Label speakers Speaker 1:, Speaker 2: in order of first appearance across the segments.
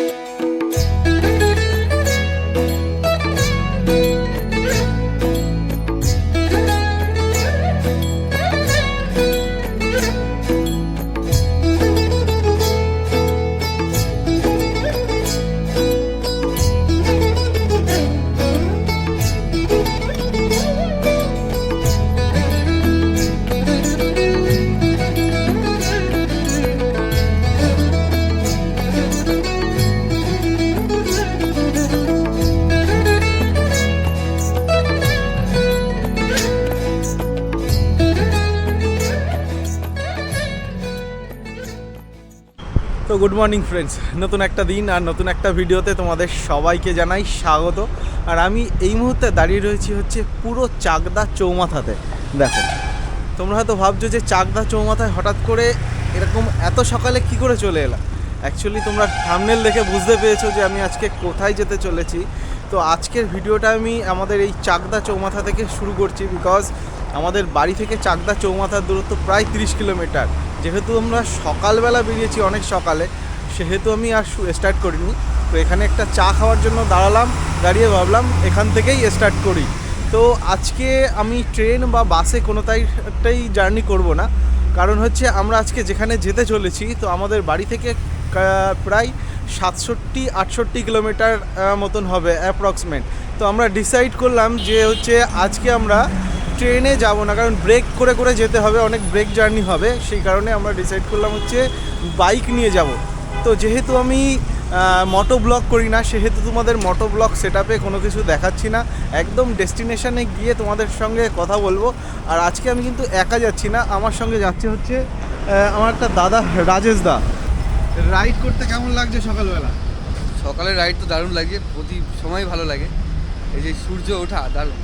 Speaker 1: তো good morning friends. নতুন একটা দিন আর নতুন একটা ভিডিওতে তোমাদের সবাইকে জানাই স্বাগত। আর আমি এই মুহূর্তে দাঁড়িয়ে রয়েছি হচ্ছে পুরো চাকদা চৌমাথাতে। দেখো, তোমরা হয়তো ভাবছ যে চাকদা চৌমাথায় হঠাৎ করে এরকম এত সকালে কি করে চলে এলাম? অ্যাকচুয়ালি তোমরা থামনেল দেখে বুঝতে পেরেছ যে আমি আজকে কোথায় যেতে চলেছি। তো আজকের ভিডিওটা আমি আমাদের এই চাকদা চৌমাথা থেকে শুরু করছি বিকজ আমাদের বাড়ি থেকে চাকদা চৌমাথার দূরত্ব প্রায় তিরিশ কিলোমিটার। যেহেতু আমরা সকালবেলা বেরিয়েছি, অনেক সকালে, সেহেতু আমি আর স্টার্ট করিনি। তো এখানে একটা চা খাওয়ার জন্য দাঁড়ালাম, দাঁড়িয়ে ভাবলাম, এখান থেকেই স্টার্ট করি। তো আজকে আমি ট্রেন বা বাসে কোনো কোনোটাইটাই জার্নি করব না। কারণ হচ্ছে আমরা আজকে যেখানে যেতে চলেছি, তো আমাদের বাড়ি থেকে প্রায় সাতষট্টি, আটষট্টি কিলোমিটার মতন হবে অ্যাপ্রক্সিমেট তো আমরা ডিসাইড করলাম যে হচ্ছে আজকে আমরা ট্রেনে যাব না কারণ ব্রেক করে করে যেতে হবে অনেক ব্রেক জার্নি হবে। সেই কারণে আমরা ডিসাইড করলাম হচ্ছে বাইক নিয়ে যাব। তো যেহেতু আমি মটো ব্লগ করি না সেহেতু তোমাদের মটো ব্লগ সেট কোনো কিছু দেখাচ্ছি না। একদম ডেস্টিনেশনে গিয়ে তোমাদের সঙ্গে কথা বলব। আর আজকে আমি কিন্তু একা যাচ্ছি না আমার সঙ্গে যাচ্ছে হচ্ছে আমার একটা দাদা রাজেশ দা। রাইড করতে কেমন লাগছে সকালবেলা?
Speaker 2: সকালের রাইড তো দারুণ লাগে প্রতি সময় ভালো লাগে। এই যে সূর্য ওঠা দারুণ।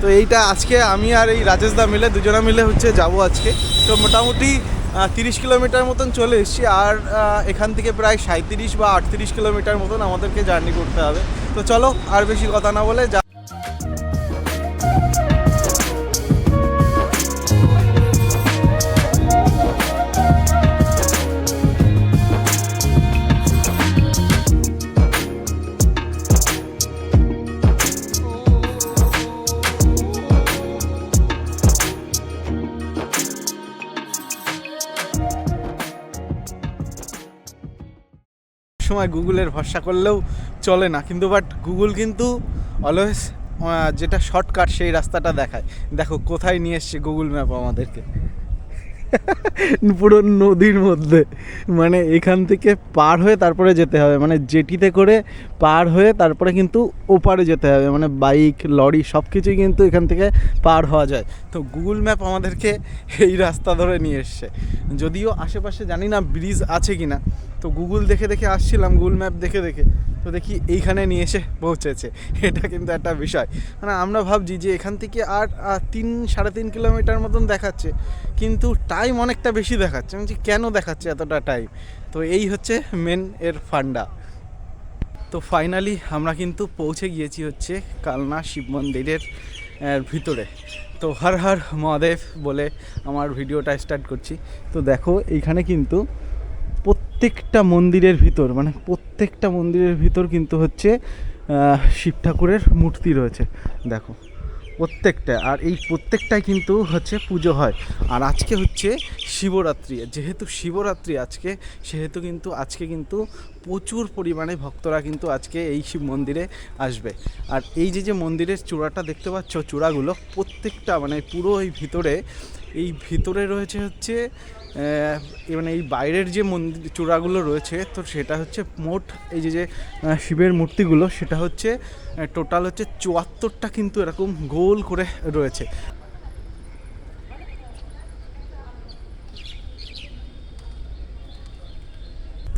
Speaker 1: তো এইটা আজকে আমি আর এই রাজেশ দা মিলে, দুজনা মিলে হচ্ছে যাব আজকে। তো মোটামুটি তিরিশ কিলোমিটার মতন চলে এসেছি আর এখান থেকে প্রায় সাঁত্রিশ বা আটত্রিশ কিলোমিটার মতন আমাদেরকে জার্নি করতে হবে। তো চলো আর বেশি কথা না বলে যা সময় গুগলের ভরসা করলেও চলে না। কিন্তু বাট গুগল কিন্তু অলওয়েজ যেটা শর্টকাট সেই রাস্তাটা দেখায়। দেখো, কোথায় নিয়ে এসছে গুগল ম্যাপ আমাদেরকে? পুরো নদীর মধ্যে। মানে এখান থেকে পার হয়ে তারপরে যেতে হবে। মানে জেটিতে করে পার হয়ে তারপরে কিন্তু ওপারে যেতে হবে। মানে বাইক, লরি সব কিছুই কিন্তু এখান থেকে পার হওয়া যায়। তো গুগল ম্যাপ আমাদেরকে এই রাস্তা ধরে নিয়ে এসছে। যদিও আশেপাশে জানি না ব্রিজ আছে কি না তো গুগল দেখে দেখে আসছিলাম, গুগল ম্যাপ দেখে দেখে। তো দেখি এইখানে নিয়ে এসে পৌঁছেছে। এটা কিন্তু একটা বিষয়। মানে আমরা ভাবছি যে এখান থেকে আর তিন, সাড়ে তিন কিলোমিটার মতন দেখাচ্ছে। কিন্তু টাইম অনেকটা বেশি দেখাচ্ছে। আমি কেন দেখাচ্ছে এতটা টাইম তো এই হচ্ছে মেন এর ফান্ডা। তো ফাইনালি আমরা কিন্তু পৌঁছে গিয়েছি হচ্ছে কালনা শিব মন্দিরের ভিতরে। তো হর হর মহাদেব বলে আমার ভিডিওটা স্টার্ট করছি। তো দেখো, এইখানে কিন্তু প্রত্যেকটা মন্দিরের ভিতর মানে প্রত্যেকটা মন্দিরের ভিতর কিন্তু হচ্ছে শিব ঠাকুরের মূর্তি রয়েছে। দেখো প্রত্যেকটা, আর এই প্রত্যেকটাই কিন্তু হচ্ছে পুজো হয়। আর আজকে হচ্ছে শিবরাত্রি, যেহেতু শিবরাত্রি আজকে, সেহেতু কিন্তু আজকে কিন্তু প্রচুর পরিমাণে ভক্তরা কিন্তু আজকে এই শিব মন্দিরে আসবে। আর এই যে যে মন্দিরের চূড়াটা দেখতে পাচ্ছ, চূড়াগুলো প্রত্যেকটা মানে পুরো এই ভিতরে এই ভিতরে রয়েছে হচ্ছে মানে এই বাইরের যে মন্দির চূড়াগুলো রয়েছে, তো সেটা হচ্ছে মোট এই যে যে শিবের মূর্তিগুলো, সেটা হচ্ছে টোটাল হচ্ছে চুয়াত্তরটা কিন্তু এরকম গোল করে রয়েছে।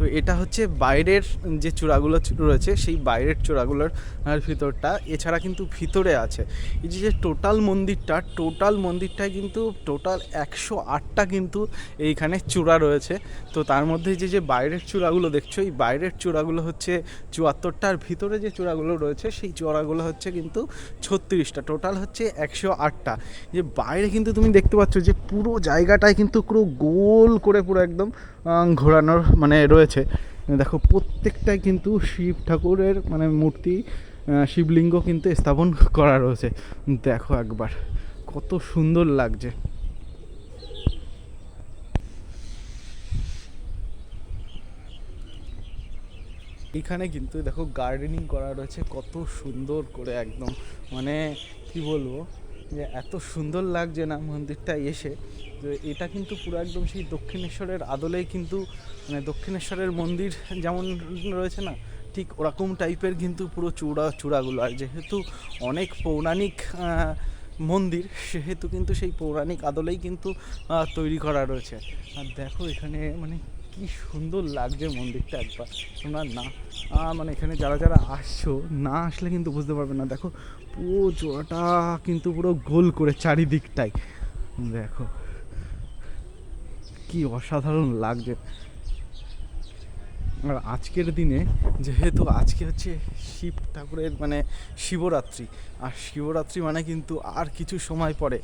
Speaker 1: তো এটা হচ্ছে বাইরের যে চূড়াগুলো রয়েছে, সেই বাইরের চূড়াগুলোর ভিতরটা এছাড়া কিন্তু ভিতরে আছে। এই যে টোটাল মন্দিরটা, টোটাল মন্দিরটায় কিন্তু টোটাল একশো আটটা কিন্তু এইখানে চূড়া রয়েছে। তো তার মধ্যে যে যে বাইরের চূড়াগুলো দেখছ, এই বাইরের চূড়াগুলো হচ্ছে চুয়াত্তরটা, আর ভিতরে যে চূড়াগুলো রয়েছে, সেই চূড়াগুলো হচ্ছে কিন্তু ছত্রিশটা। টোটাল হচ্ছে একশো আটটা। যে বাইরে কিন্তু তুমি দেখতে পাচ্ছ যে পুরো জায়গাটায় কিন্তু পুরো গোল করে, পুরো একদম ঘোরানোর মানে রয়েছে। দেখো, প্রত্যেকটাই কিন্তু শিব ঠাকুরের মানে মূর্তি শিবলিঙ্গ কিন্তু স্থাপন করা রয়েছে। দেখো একবার, কত সুন্দর লাগছে। এখানে কিন্তু দেখো গার্ডেনিং করা রয়েছে, কত সুন্দর করে একদম। মানে কি বলব? যে এত সুন্দর লাগছে না মন্দিরটা এসে। যে এটা কিন্তু পুরো একদম সেই দক্ষিণেশ্বরের আদলেই কিন্তু মানে দক্ষিণেশ্বরের মন্দির যেমন রয়েছে না, ঠিক ওরকম টাইপের কিন্তু পুরো চূড়া, চূড়াগুলো। আর যেহেতু অনেক পৌরাণিক মন্দির, সেহেতু কিন্তু সেই পৌরাণিক আদলেই কিন্তু তৈরি করা রয়েছে। আর দেখো এখানে মানে কি সুন্দর লাগছে মন্দিরটা একবার। তোমরা না মানে এখানে যারা যারা আসছো, না আসলে কিন্তু বুঝতে পারবে না। দেখো পুরো জোড়াটা কিন্তু পুরো গোল করে চারিদিকটাই। দেখো কি অসাধারণ লাগছে। আর আজকের দিনে যেহেতু আজকে হচ্ছে শিব ঠাকুরের মানে শিবরাত্রি, আর শিবরাত্রি মানে কিন্তু আর কিছু সময় পরে।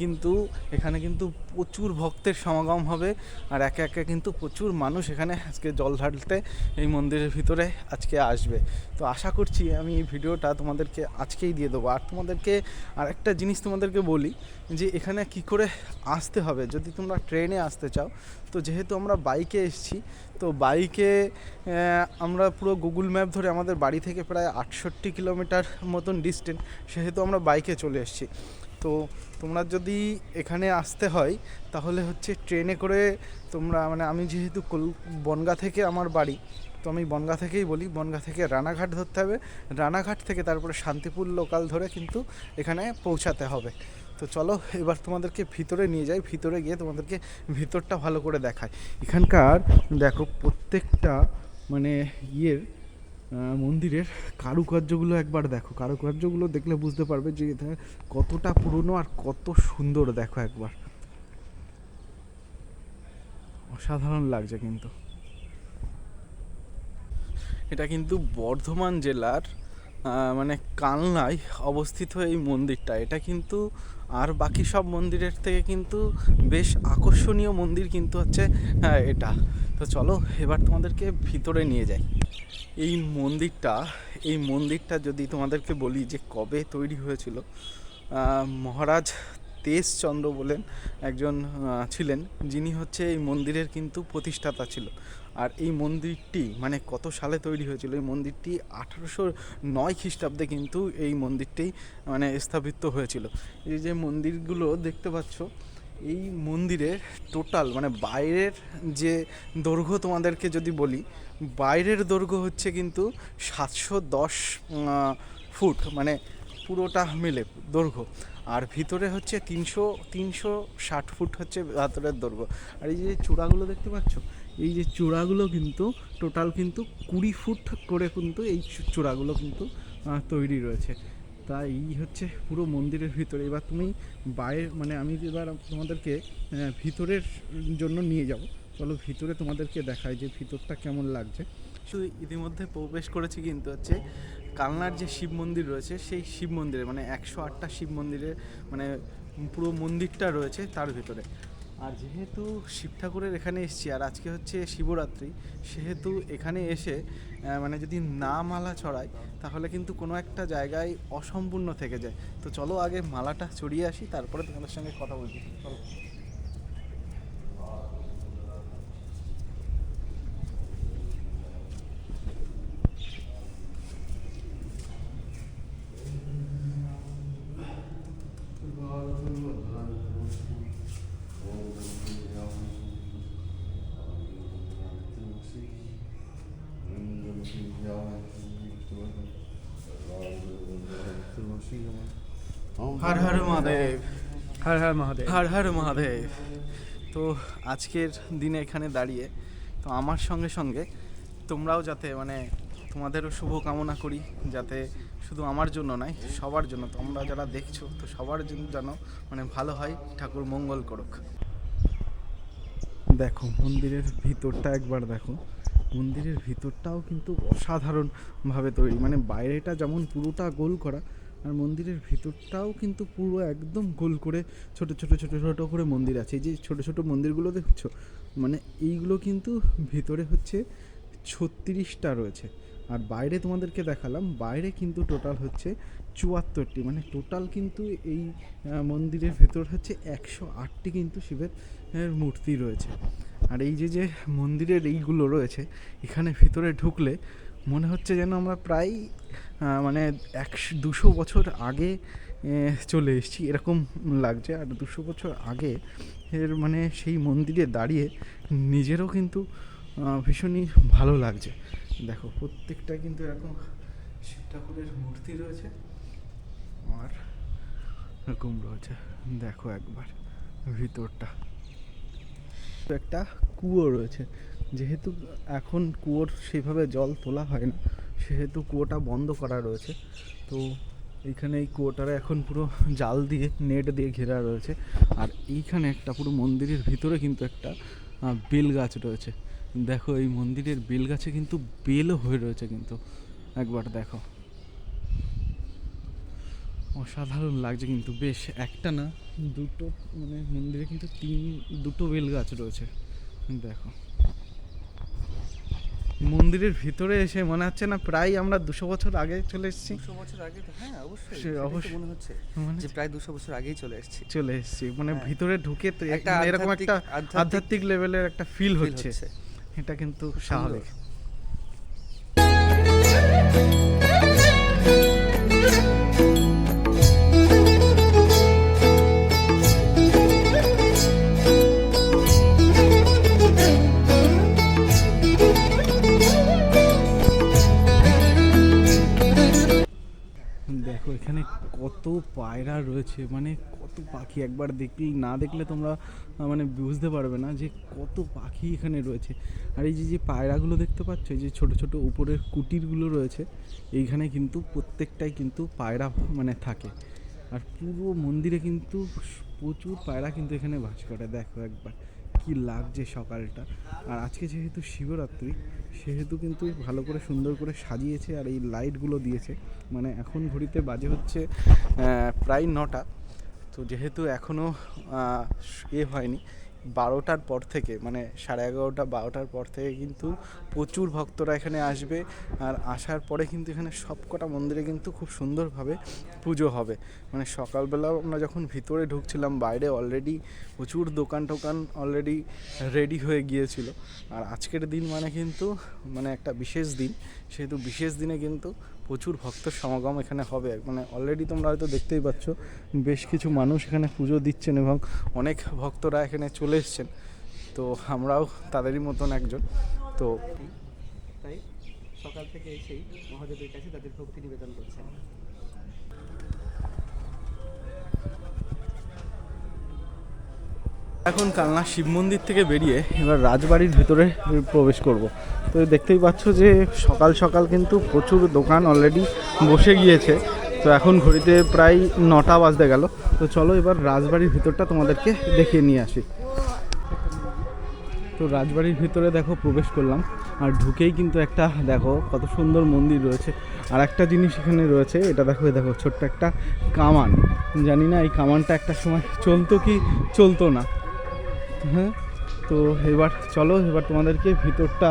Speaker 1: কিন্তু এখানে কিন্তু প্রচুর ভক্তের সমাগম হবে, আর একে একে কিন্তু প্রচুর মানুষ এখানে আজকে জল ঢালতে এই মন্দিরের ভিতরে আজকে আসবে। তো আশা করছি আমি এই ভিডিওটা তোমাদেরকে আজকেই দিয়ে দেবো। আর তোমাদেরকে আর একটা জিনিস তোমাদেরকে বলি, যে এখানে কি করে আসতে হবে? যদি তোমরা ট্রেনে আসতে চাও, তো যেহেতু আমরা বাইকে এসেছি, তো বাইকে আমরা পুরো গুগল ম্যাপ ধরে আমাদের বাড়ি থেকে প্রায় আটষট্টি কিলোমিটার মতন ডিস্টেন্স সেহেতু আমরা বাইকে চলে এসেছি। তো তোমরা যদি এখানে আসতে হয়, তাহলে হচ্ছে ট্রেনে করে তোমরা মানে আমি যেহেতু কল, বনগা থেকে আমার বাড়ি, তো আমি বনগা থেকেই বলি, বনগা থেকে রানাঘাট ধরতে হবে। রানাঘাট থেকে তারপরে শান্তিপুর লোকাল ধরে কিন্তু এখানে পৌঁছাতে হবে। তো চলো, এবার তোমাদেরকে ভিতরে নিয়ে যাই। ভিতরে গিয়ে তোমাদেরকে ভিতরটা ভালো করে দেখায় এখানকার, দেখো প্রত্যেকটা মানে ইয়ের মন্দিরের কারুকার্যগুলো একবার দেখো। কারুকার্যগুলো দেখলে বুঝতে পারবে যে কতটা পুরনো আর কত সুন্দর, দেখো একবার। অসাধারণ লাগছে কিন্তু। এটা কিন্তু বর্ধমান জেলার মানে কালনায় অবস্থিত এই মন্দিরটা। এটা কিন্তু আর বাকি সব মন্দিরের থেকে কিন্তু বেশ আকর্ষণীয় মন্দির কিন্তু হচ্ছে হ্যাঁ, এটা। তো চলো এবার তোমাদেরকে ভিতরে নিয়ে যাই। এই মন্দিরটা এই মন্দিরটা যদি তোমাদেরকে বলি যে কবে তৈরি হয়েছিল মহারাজ তেজচন্দ্র বলেন একজন ছিলেন। যিনি হচ্ছে এই মন্দিরের কিন্তু প্রতিষ্ঠাতা ছিল। আর এই মন্দিরটি মানে কত সালে তৈরি হয়েছিল? এই মন্দিরটি আঠারোশো নয় খ্রিস্টাব্দে কিন্তু এই মন্দিরটি মানে স্থাপিত হয়েছিল। এই যে মন্দিরগুলো দেখতে পাচ্ছ, এই মন্দিরের টোটাল মানে বাইরের যে দৈর্ঘ্য তোমাদেরকে যদি বলি, বাইরের দৈর্ঘ্য হচ্ছে কিন্তু সাতশো দশ ফুট মানে পুরোটা মিলে দৈর্ঘ্য। আর ভিতরে হচ্ছে তিনশো তিনশো ষাট ফুট হচ্ছে ভেতরের দৈর্ঘ্য। আর এই যে চূড়াগুলো দেখতে পাচ্ছ এই যে চূড়াগুলো কিন্তু টোটাল কিন্তু কুড়ি ফুট করে কিন্তু এই চূড়াগুলো কিন্তু তৈরি রয়েছে। তা এই হচ্ছে পুরো মন্দিরের ভিতরে। এবার তুমি বাইরে মানে আমি এবার তোমাদেরকে ভিতরের জন্য নিয়ে যাব। চলো ভিতরে তোমাদেরকে দেখায় যে ভিতরটা কেমন লাগছে। শুধু ইতিমধ্যে প্রবেশ করেছি কিন্তু হচ্ছে কালনার যে শিব মন্দির রয়েছে, সেই শিব মন্দিরে মানে একশো আটটা শিব মন্দিরে মানে পুরো মন্দিরটা রয়েছে তার ভিতরে। আর যেহেতু শিব ঠাকুরের এখানে এসেছি, আর আজকে হচ্ছে শিবরাত্রি, সেহেতু এখানে এসে মানে যদি না মালা ছড়াই তাহলে কিন্তু কোনো একটা জায়গায় অসম্পূর্ণ থেকে যায়। তো চলো আগে মালাটা চড়িয়ে আসি, তারপরে তোমাদের সঙ্গে কথা বলছি। চলো। হর হর মহাদেব।
Speaker 3: হর হর মহাদেব।
Speaker 1: হর হর মহাদেব। তো আজকের দিনে এখানে দাঁড়িয়ে তো আমার সঙ্গে সঙ্গে তোমরাও যাতে মানে তোমাদেরও শুভ কামনা করি যাতে শুধু আমার জন্য নয় সবার জন্য। তোমরা যারা দেখছ তো সবার জন্য যেন মানে ভালো হয় ঠাকুর মঙ্গল করুক। দেখো মন্দিরের ভিতরটা একবার দেখো। মন্দিরের ভিতরটাও কিন্তু অসাধারণভাবে তৈরি। মানে বাইরেটা যেমন পুরোটা গোল করা আর মন্দিরের ভিতরটাও কিন্তু পুরো একদম গোল করে ছোট ছোট ছোট ছোট করে মন্দির আছে। এই যে ছোট ছোট মন্দিরগুলো দেখছ মানে এইগুলো কিন্তু ভিতরে হচ্ছে ছত্রিশটা রয়েছে। আর বাইরে তোমাদেরকে দেখালাম, বাইরে কিন্তু টোটাল হচ্ছে চুয়াত্তরটি। মানে টোটাল কিন্তু এই মন্দিরের ভেতর হচ্ছে একশো আটটি কিন্তু শিবের মূর্তি রয়েছে। আর এই যে যে মন্দিরের এইগুলো রয়েছে, এখানে ভিতরে ঢুকলে মনে হচ্ছে যেন আমরা প্রায় মানে একশো দুশো বছর আগে চলে এসেছি। এরকম লাগছে। আর দুশো বছর আগে এর মানে সেই মন্দিরে দাঁড়িয়ে নিজেরও কিন্তু ভীষণই ভালো লাগছে। দেখো, প্রত্যেকটা কিন্তু এরকম শিব ঠাকুরের মূর্তি রয়েছে আর এরকম রয়েছে। দেখো একবার ভিতরটা। একটা কুয়ো রয়েছে। যেহেতু এখন কুয়োর সেভাবে জল তোলা হয় না, সেহেতু কুয়োটা বন্ধ করা রয়েছে। তো এইখানে এই কুয়োটারে এখন পুরো জাল দিয়ে, নেট দিয়ে ঘেরা রয়েছে। আর এইখানে একটা পুরো মন্দিরের ভিতরে কিন্তু একটা বেল গাছ রয়েছে। দেখো এই মন্দিরের বেল গাছে কিন্তু বেলও হয়ে রয়েছে কিন্তু। একবার দেখো। অসাধারণ লাগছে কিন্তু, বেশ একটা না, দুটো মানে মন্দিরে কিন্তু তিন, দুটো বেল গাছ রয়েছে। দেখো। মন্দিরের ভিতরে এসে মনে হচ্ছে না প্রায় আমরা দুশো বছর আগে চলে এসেছি।
Speaker 2: দুশো বছর আগে হ্যাঁ অবশ্যই।
Speaker 1: অবশ্যই।
Speaker 2: মনে হচ্ছে যে প্রায় দুশো বছর আগেই চলে এসেছি।
Speaker 1: চলে এসেছি। মানে
Speaker 2: হ্যাঁ।
Speaker 1: ভিতরে ঢুকে তো
Speaker 2: একটা
Speaker 1: মানে এরকম একটা
Speaker 2: আধ্যাত্মিক
Speaker 1: লেভেলের একটা ফিল হচ্ছে। এটা কিন্তু। স্বাভাবিক। দেখো, এখানে কত পায়রা রয়েছে মানে কত পাখি। একবার দেখলে না দেখলে তোমরা মানে বুঝতে পারবে না যে কত পাখি এখানে রয়েছে। আর এই যে যে পায়রাগুলো দেখতে পাচ্ছ, এই যে ছোট ছোট উপরের কুটিরগুলো রয়েছে, এইখানে কিন্তু প্রত্যেকটাই কিন্তু পায়রা মানে থাকে। আর পুরো মন্দিরে কিন্তু প্রচুর পায়রা কিন্তু এখানে বাস করে, দেখো একবার। কি লাগছে সকালটা। আর আজকে যেহেতু শিবরাত্রি, সেহেতু কিন্তু ভালো করে সুন্দর করে সাজিয়েছে আর এই লাইটগুলো দিয়েছে। মানে এখন ঘড়িতে বাজে হচ্ছে প্রায় নটা। তো যেহেতু এখনও এ হয়নি বারোটার পর থেকে মানে সাড়ে এগারোটা, বারোটার পর থেকে কিন্তু প্রচুর ভক্তরা এখানে আসবে। আর আসার পরে কিন্তু এখানে সবকটা মন্দিরে কিন্তু খুব সুন্দরভাবে পুজো হবে। মানে সকালবেলাও আমরা যখন ভিতরে ঢুকছিলাম, বাইরে অলরেডি প্রচুর দোকান টোকান অলরেডি রেডি হয়ে গিয়েছিল। আর আজকের দিন মানে কিন্তু মানে একটা বিশেষ দিন। সেহেতু বিশেষ দিনে কিন্তু প্রচুর ভক্তের সমাগম এখানে হবে। মানে অলরেডি তোমরা হয়তো দেখতেই পাচ্ছ বেশ কিছু মানুষ এখানে পুজো দিচ্ছেন এবং অনেক ভক্তরা এখানে চলে এসছেন। তো আমরাও তাদেরই মতন একজন। তো
Speaker 3: তাই সকাল থেকে এসেই মহাদেবের কাছে তাদের ভক্তি নিবেদন করছেন।
Speaker 1: এখন কালনা শিব মন্দির থেকে বেরিয়ে এবার রাজবাড়ির ভিতরে প্রবেশ করব। তো দেখতেই পাচ্ছ যে সকাল সকাল কিন্তু প্রচুর দোকান অলরেডি বসে গিয়েছে। তো এখন ঘড়িতে প্রায় নটা বাজতে গেল। তো চলো এবার রাজবাড়ির ভিতরটা তোমাদেরকে দেখিয়ে নিয়ে আসি। তো রাজবাড়ির ভিতরে দেখো প্রবেশ করলাম। আর ঢুকেই কিন্তু একটা, দেখো কত সুন্দর মন্দির রয়েছে। আর একটা জিনিস এখানে রয়েছে, এটা দেখো দেখো, ছোট্ট একটা কামান। জানি না এই কামানটা একটা সময় চলতো কি চলতো না। হ্যাঁ তো এবার চলো, এবার তোমাদেরকে ভিতরটা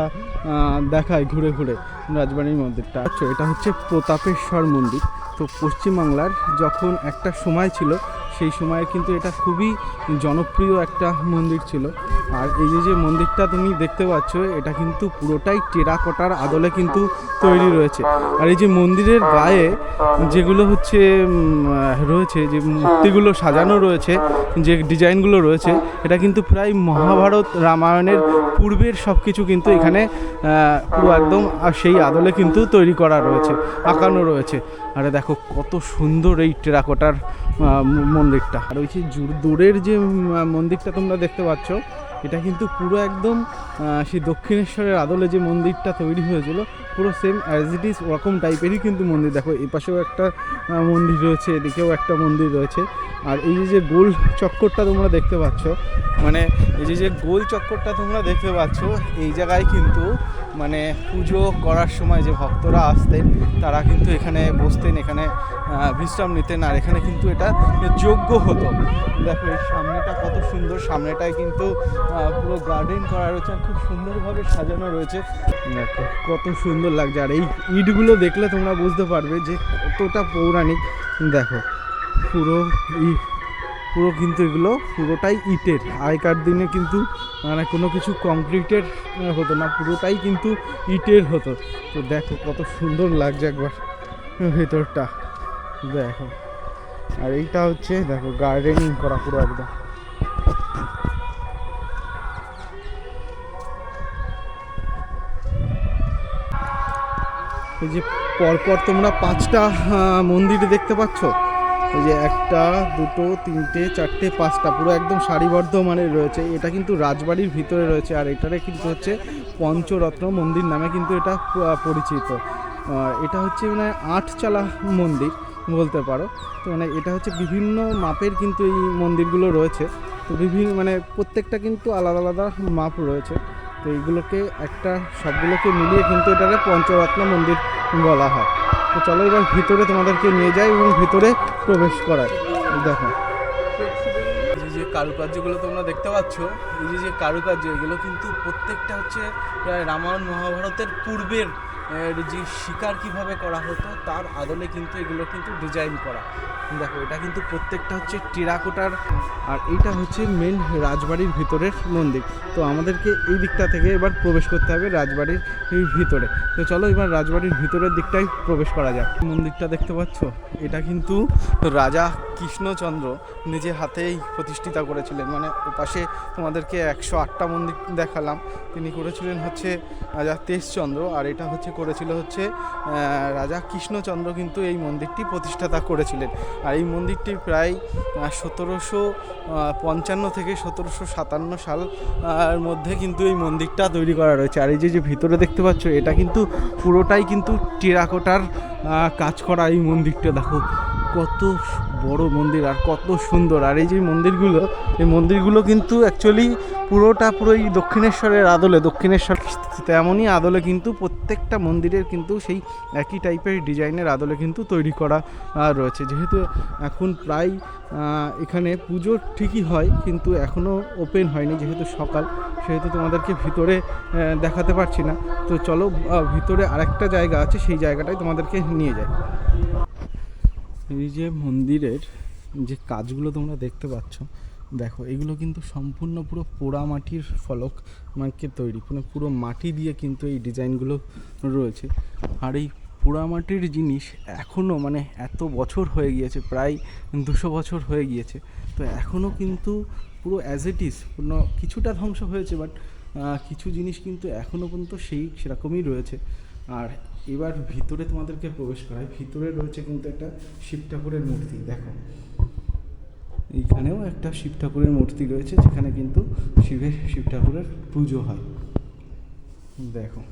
Speaker 1: দেখাই ঘুরে ঘুরে রাজবাড়ির মন্দিরটা। আচ্ছা এটা হচ্ছে প্রতাপেশ্বর মন্দির। তো পশ্চিমবাংলার যখন একটা সময় ছিল সেই সময়ে কিন্তু এটা খুবই জনপ্রিয় একটা মন্দির ছিল। আর এই যে যে মন্দিরটা তুমি দেখতে পাচ্ছ, এটা কিন্তু পুরোটাই টেরাকোটার আদলে কিন্তু তৈরি রয়েছে। আর এই যে মন্দিরের গায়ে যেগুলো হচ্ছে রয়েছে, যে মূর্তিগুলো সাজানো রয়েছে, যে ডিজাইনগুলো রয়েছে, এটা কিন্তু প্রায় মহাভারত রামায়ণের পূর্বের সব কিছু কিন্তু এখানে পুরো একদম সেই আদলে কিন্তু তৈরি করা রয়েছে, আঁকানো রয়েছে। আরে দেখো, কত সুন্দর এই টেরাকোটার মন্দিরটা। আর ওই যে দূরের যে মন্দিরটা তোমরা দেখতে পাচ্ছ এটা কিন্তু পুরো একদম সেই দক্ষিণেশ্বরের আদলে যে মন্দিরটা তৈরি হয়েছিল, পুরো সেম অ্যাজ ইট ইজ ওরকম টাইপেরই কিন্তু মন্দির। দেখো, এই পাশেও একটা মন্দির রয়েছে, এদিকেও একটা মন্দির রয়েছে। আর এই যে গোল চক্করটা তোমরা দেখতে পাচ্ছ মানে এই যে যে গোল চক্করটা তোমরা দেখতে পাচ্ছ, এই জায়গায় কিন্তু মানে পুজো করার সময় যে ভক্তরা আসতেন, তারা কিন্তু এখানে বসতেন, এখানে বিশ্রাম নিতেন। আর এখানে কিন্তু এটা যোগ্য হতো। দেখো, এই সামনেটা কত সুন্দর, সামনেটায় কিন্তু পুরো গার্ডেন করা রয়েছে খুব সুন্দরভাবে সাজানো রয়েছে। দেখো, কত সুন্দর লাগছে। আর এই ইটগুলো দেখলে তোমরা বুঝতে পারবে যে কতটা পৌরাণিক। দেখো, পুরো ই, পুরো কিন্তু এগুলো পুরোটাই ইটের। আগেকার দিনে কিন্তু মানে কোনো কিছু কংক্রিটের হতো না, পুরোটাই কিন্তু ইটের হতো। তো দেখো, কত সুন্দর লাগছে একবার ভেতরটা। দেখো, আর এইটা হচ্ছে, দেখো গার্ডেনিং করা পুরো একদম। এই যে পরপর তোমরা পাঁচটা মন্দির দেখতে পাচ্ছ? এই যে একটা, দুটো, তিনটে, চারটে, পাঁচটা, পুরো একদম সারিবদ্ধ মানে রয়েছে। এটা কিন্তু রাজবাড়ির ভিতরে রয়েছে আর এটারে কিন্তু হচ্ছে পঞ্চরত্ন মন্দির নামে কিন্তু এটা পরিচিত। এটা হচ্ছে মানে আটচালা মন্দির বলতে পারো। তো মানে এটা হচ্ছে বিভিন্ন মাপের কিন্তু এই মন্দিরগুলো রয়েছে। তো বিভিন্ন মানে প্রত্যেকটা কিন্তু আলাদা আলাদা মাপ রয়েছে। তো এইগুলোকে একটা, সবগুলোকে মিলিয়ে কিন্তু এটাকে পঞ্চরত্ন মন্দির বলা হয়। তো চলো এবার ভিতরে তোমাদেরকে নিয়ে যায় এবং ভিতরে প্রবেশ করাই। দেখো। এই যে কারুকার্যগুলো তোমরা দেখতে পাচ্ছ, এই যে কারুকার্য, এগুলো কিন্তু প্রত্যেকটা হচ্ছে প্রায় রামায়ণ মহাভারতের পূর্বের যে শিকার কীভাবে করা হতো, তার আদলে কিন্তু এগুলো কিন্তু ডিজাইন করা। দেখো, এটা কিন্তু প্রত্যেকটা হচ্ছে টেরাকোটার, আর এইটা হচ্ছে মেন রাজবাড়ির ভিতরের মন্দির। তো আমাদেরকে এই দিকটা থেকে এবার প্রবেশ করতে হবে রাজবাড়ির ভিতরে। তো চলো এবার রাজবাড়ির ভিতরের দিকটাই প্রবেশ করা যাক। মন্দিরটা দেখতে পাচ্ছ? এটা কিন্তু রাজা কৃষ্ণচন্দ্র নিজে হাতেই প্রতিষ্ঠিতা করেছিলেন। মানে ওপাশে তোমাদেরকে একশো আটটা মন্দির দেখালাম। তিনি করেছিলেন হচ্ছে রাজা তেজচন্দ্র, আর এটা হচ্ছে করেছিল হচ্ছে রাজা কৃষ্ণচন্দ্র কিন্তু এই মন্দিরটি প্রতিষ্ঠাতা করেছিলেন। আর এই মন্দিরটি প্রায় সতেরোশো পঞ্চান্ন থেকে সতেরোশো সাতান্ন সাল মধ্যে কিন্তু এই মন্দিরটা তৈরি করা রয়েছে। আর এই যে যে ভিতরে দেখতে পাচ্ছ, এটা কিন্তু পুরোটাই কিন্তু টেরাকোটার কাজ করা এই মন্দিরটা, দেখো। কত বড় মন্দির আর কত সুন্দর। আর এই যে মন্দিরগুলো, এই মন্দিরগুলো কিন্তু অ্যাকচুয়ালি পুরোটা পুরো এই দক্ষিণেশ্বরের আদলে। দক্ষিণেশ্বর তেমনই আদলে কিন্তু প্রত্যেকটা মন্দিরের কিন্তু সেই একই টাইপের ডিজাইনের আদলে কিন্তু তৈরি করা রয়েছে। যেহেতু এখন প্রায় এখানে পুজো ঠিকই হয়, কিন্তু এখনও ওপেন হয়নি যেহেতু সকাল। সেহেতু তোমাদেরকে ভিতরে দেখাতে পারছি না। তো চলো ভিতরে আরেকটা জায়গা আছে, সেই জায়গাটাই তোমাদেরকে নিয়ে যায় এই যে মন্দিরের যে কাজগুলো তোমরা দেখতে পাচ্ছ, দেখো, এগুলো কিন্তু সম্পূর্ণ পুরো পোড়া মাটির ফলক মাকে তৈরি। মানে পুরো মাটি দিয়ে কিন্তু এই ডিজাইনগুলো রয়েছে। আর এই পোড়া মাটির জিনিস এখনও মানে এত বছর হয়ে গিয়েছে, প্রায় দুশো বছর হয়ে গিয়েছে। তো এখনও কিন্তু পুরো অ্যাজ ইট ইজ পুরো কিছুটা ধ্বংস হয়েছে বাট কিছু জিনিস কিন্তু এখনও পর্যন্ত সেই সেরকমই রয়েছে। আর এবার ভিতরে তোমাদেরকে প্রবেশ করায় ভিতরে রয়েছে কিন্তু একটা শিব ঠাকুরের মূর্তি, দেখো। এইখানেও একটা শিব ঠাকুরের মূর্তি রয়েছে, যেখানে কিন্তু শিবের, শিব ঠাকুরের পুজো হয়। দেখো।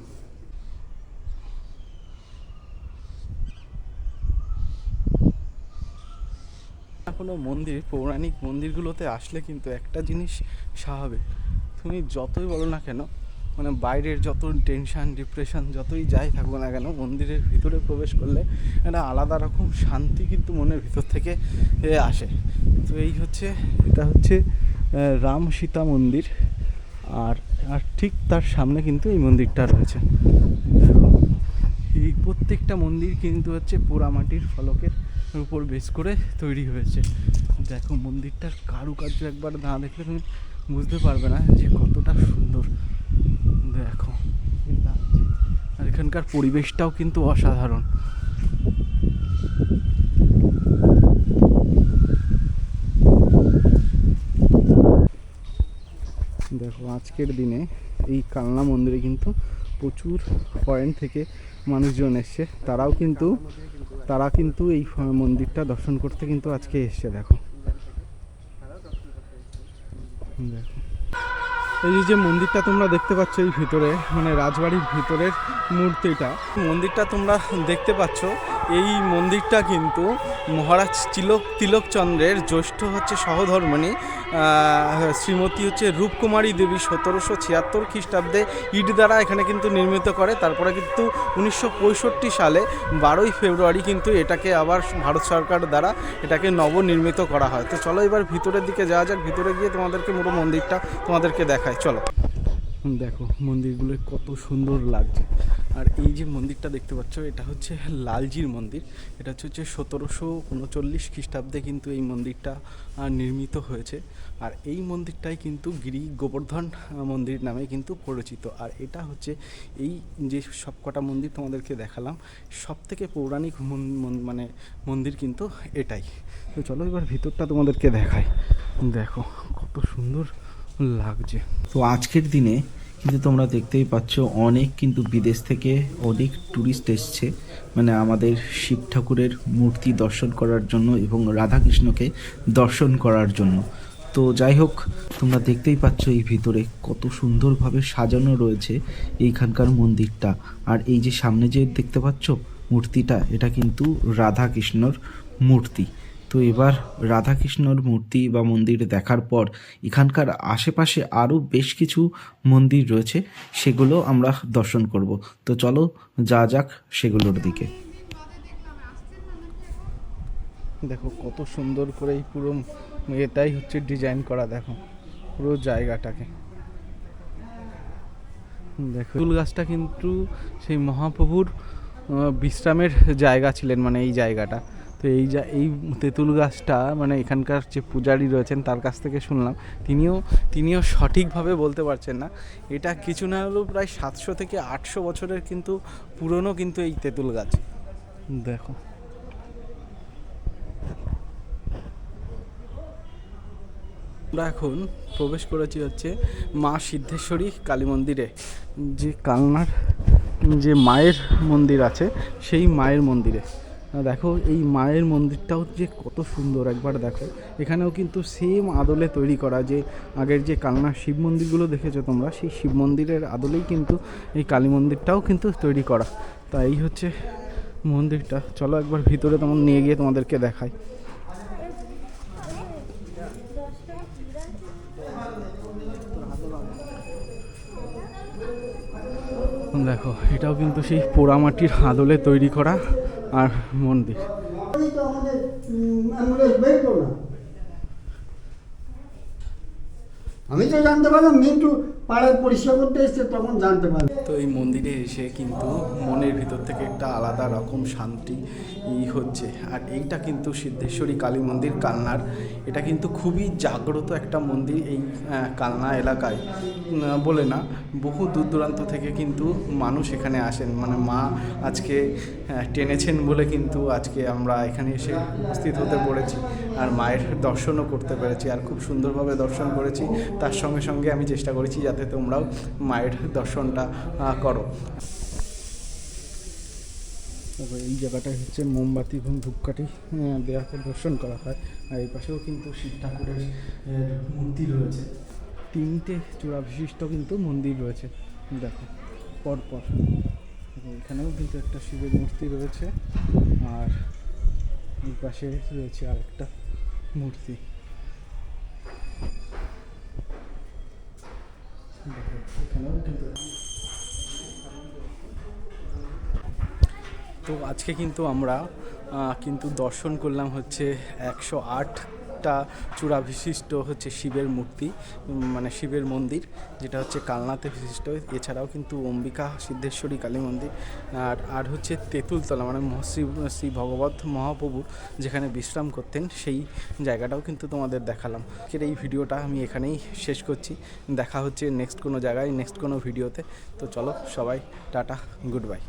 Speaker 1: কোনো মন্দির, পৌরাণিক মন্দিরগুলোতে আসলে কিন্তু একটা জিনিস স্বাভাবিক। তুমি যতই বলো না কেন মানে বাইরের যত টেনশন ডিপ্রেশন যতই যাই থাকব না কেন, মন্দিরের ভিতরে প্রবেশ করলে একটা আলাদা রকম শান্তি কিন্তু মনের ভিতর থেকে আসে। তো এই হচ্ছে, এটা হচ্ছে রাম সীতা মন্দির। আর আর ঠিক তার সামনে কিন্তু এই মন্দিরটা রয়েছে। এই প্রত্যেকটা মন্দির কিন্তু হচ্ছে পোড়ামাটির ফলকের উপর বেস করে তৈরি হয়েছে। দেখো মন্দিরটার কারুকার্য একবার না দেখলে তুমি বুঝতে পারবে না যে কতটা সুন্দর দেখো। আর এখানকার পরিবেশটাও কিন্তু অসাধারণ। দেখো, আজকের দিনে এই কালনা মন্দিরে কিন্তু প্রচুর ফরেন থেকে মানুষজন এসছে। তারাও কিন্তু, তারা কিন্তু এই মন্দিরটা দর্শন করতে কিন্তু আজকে এসছে, দেখো। দেখো। এই যে মন্দিরটা তোমরা দেখতে পাচ্ছ এই ভিতরে মানে রাজবাড়ির ভিতরের মূর্তিটা। মন্দিরটা তোমরা দেখতে পাচ্ছ, এই মন্দিরটা কিন্তু মহারাজ তিলক, তিলকচন্দ্রের জ্যৈষ্ঠ হচ্ছে সহধর্মণী শ্রীমতী হচ্ছে রূপকুমারী দেবী সতেরোশো ছিয়াত্তর খ্রিস্টাব্দে ইট দ্বারা এখানে কিন্তু নির্মিত করে। তারপরে কিন্তু উনিশশো পঁয়ষট্টি সালে বারোই ফেব্রুয়ারি কিন্তু এটাকে আবার ভারত সরকার দ্বারা এটাকে নবনির্মিত করা হয়। তো চলো এবার ভিতরের দিকে যাওয়া যাক। ভিতরে গিয়ে তোমাদেরকে পুরো মন্দিরটা তোমাদেরকে দেখায় চলো। দেখো, মন্দিরগুলো কত সুন্দর লাগছে। আর এই যে মন্দিরটা দেখতে পাচ্ছ, এটা হচ্ছে লালজির মন্দির। এটা হচ্ছে হচ্ছে সতেরোশো উনচল্লিশ খ্রিস্টাব্দে কিন্তু এই মন্দিরটা নির্মিত হয়েছে। আর এই মন্দিরটাই কিন্তু গিরি গোবর্ধন মন্দির নামে কিন্তু পরিচিত। আর এটা হচ্ছে এই যে সবকটা মন্দির তোমাদেরকে দেখালাম সব থেকে পৌরাণিক মানে মন্দির কিন্তু এটাই। তো চলো এবার ভিতরটা তোমাদেরকে দেখাই। দেখো, কত সুন্দর লাগছে।
Speaker 4: তো আজকের দিনে কিন্তু তোমরা দেখতেই পাচ্ছ, অনেক কিন্তু বিদেশ থেকে অনেক ট্যুরিস্ট এসছে। মানে আমাদের শিব ঠাকুরের মূর্তি দর্শন করার জন্য এবং রাধাকৃষ্ণকে দর্শন করার জন্য। তো যাই হোক, তোমরা দেখতেই পাচ্ছ এই ভিতরে কত সুন্দরভাবে সাজানো রয়েছে এইখানকার মন্দিরটা। আর এই যে সামনে যে দেখতে পাচ্ছ মূর্তিটা, এটা কিন্তু রাধাকৃষ্ণর মূর্তি। তো এবার রাধাকৃষ্ণর মূর্তি বা মন্দির দেখার পর এখানকার আশেপাশে আরও বেশ কিছু মন্দির রয়েছে, সেগুলো আমরা দর্শন করব। তো চলো, যা যাক সেগুলোর দিকে।
Speaker 1: দেখো, কত সুন্দর করে এই পুরো এটাই হচ্ছে ডিজাইন করা, দেখো। পুরো জায়গাটাকে। দেখো, ফুল গাছটা কিন্তু সেই মহাপ্রভুর বিশ্রামের জায়গা ছিলেন মানে এই জায়গাটা। তো এই যা এই তেঁতুল গাছটা মানে এখানকার যে পূজারী রয়েছেন তার কাছ থেকে শুনলাম। তিনিও তিনিও সঠিকভাবে বলতে পারছেন না। এটা কিছু না হলেও প্রায় সাতশো থেকে আটশো বছরের কিন্তু পুরনো কিন্তু এই তেঁতুল গাছ। দেখো। আমরা এখন প্রবেশ করেছি হচ্ছে মা সিদ্ধেশ্বরী কালী মন্দিরে। যে কালনার যে মায়ের মন্দির আছে সেই মায়ের মন্দিরে। দেখো, এই মায়ের মন্দিরটাও যে কত সুন্দর একবার দেখো। এখানেও কিন্তু সেম আদলে তৈরি করা যে আগের যে কালনার শিব মন্দিরগুলো দেখেছ তোমরা, সেই শিব মন্দিরের আদলেই কিন্তু এই কালী মন্দিরটাও কিন্তু তৈরি করা। তা এই হচ্ছে মন্দিরটা। চলো একবার ভিতরে তোমার নিয়ে গিয়ে তোমাদেরকে দেখাই। দেখো, এটাও কিন্তু সেই পোড়ামাটির আদলে তৈরি করা। আর মন্দির
Speaker 5: আমি তো জানতে পারলাম মিন্টু পাড়ায় পরিষ্কার করতে এসছে, তখন জানতে পারলাম
Speaker 1: তো এই মন্দিরে এসে কিন্তু মনের ভিতর থেকে একটা আলাদা রকম শান্তি ই হচ্ছে। আর এইটা কিন্তু সিদ্ধেশ্বরী কালী মন্দির, কালনার। এটা কিন্তু খুবই জাগ্রত একটা মন্দির এই কালনা এলাকায়। বলে না, বহু দূর দূরান্ত থেকে কিন্তু মানুষ এখানে আসেন। মানে মা আজকে টেনেছেন বলে কিন্তু আজকে আমরা এখানে এসে উপস্থিত হতে পড়েছি। আর মায়ের দর্শনও করতে পেরেছি। আর খুব সুন্দরভাবে দর্শন করেছি। তার সঙ্গে সঙ্গে আমি চেষ্টা করেছি যাতে তোমরাও মায়ের দর্শনটা করো। এই জায়গাটায় হচ্ছে মোমবাতি এবং ধূপকাঠি আহ, দেওয়াকে দর্শন করা হয়। আর এই পাশেও কিন্তু শিব ঠাকুরের মূর্তি রয়েছে। তিনটে চূড়া বিশিষ্ট কিন্তু মন্দির রয়েছে। দেখো পরপর। এখানেও কিন্তু একটা শিবের মূর্তি রয়েছে। আর এই পাশে রয়েছে আরেকটা মূর্তি। তো আজকে কিন্তু আমরা কিন্তু দর্শন করলাম হচ্ছে একশো আট আটটা চূড়া বিশিষ্ট হচ্ছে শিবের মূর্তি মানে শিবের মন্দির, যেটা হচ্ছে কালনাতে বিশিষ্ট। এছাড়াও কিন্তু অম্বিকা সিদ্ধেশ্বরী কালী মন্দির। আর আর হচ্ছে তেঁতুলতলা মানে মহ- শ্রী শ্রী ভগবত মহাপ্রভু যেখানে বিশ্রাম করতেন, সেই জায়গাটাও কিন্তু তোমাদের দেখালাম। আজকের এই ভিডিওটা আমি এখানেই শেষ করছি। দেখা হচ্ছে নেক্সট কোনো জায়গায় নেক্সট কোনো ভিডিওতে। তো চলো সবাই, টাটা গুড বাই